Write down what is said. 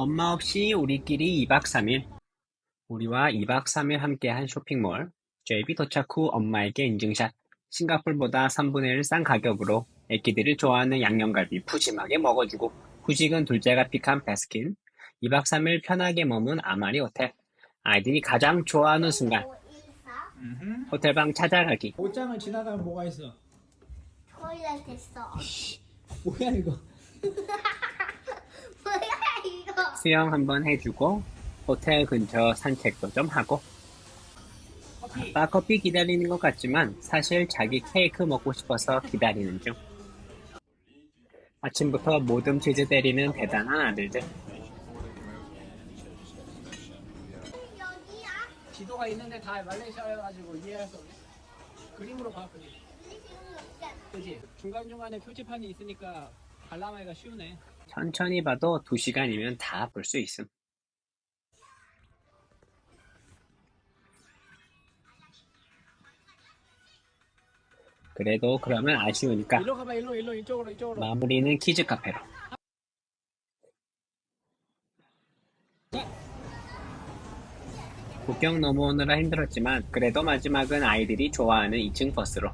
엄마 없이 우리끼리 2박 3일. 우리와 2박 3일 함께한 쇼핑몰. JB 도착 후 엄마에게 인증샷. 싱가폴보다 3분의 1 싼 가격으로 애기들이 좋아하는 양념갈비 푸짐하게 먹어주고 후식은 둘째가 픽한 베스킨. 2박 3일 편하게 머문 아마리 호텔. 아이들이 가장 좋아하는 순간 호텔방 찾아가기. 옷장을 지나가면 뭐가 있어? 토일렛 됐어. 뭐야 이거? 수영 한번 해주고 호텔 근처 산책도 좀 하고 아빠 커피 기다리는 것 같지만 사실 자기 케이크 먹고 싶어서 기다리는 중 아침부터 모듬 치즈 때리는 대단한 아들들 여기야? 지도가 있는데 다 말레이시아여가지고 이해할 수 없네. 그림으로 봐 그림. 그지? 중간 중간에 표지판이 있으니까 관람하기가 쉬우네. 천천히 봐도 2시간이면 다 볼 수 있음 그래도 그러면 아쉬우니까 일로 가봐 일로 일로 이쪽으로 이쪽으로. 마무리는 키즈 카페로. 국경 넘어오느라 힘들었지만 그래도 마지막은 아이들이 좋아하는 2층 버스로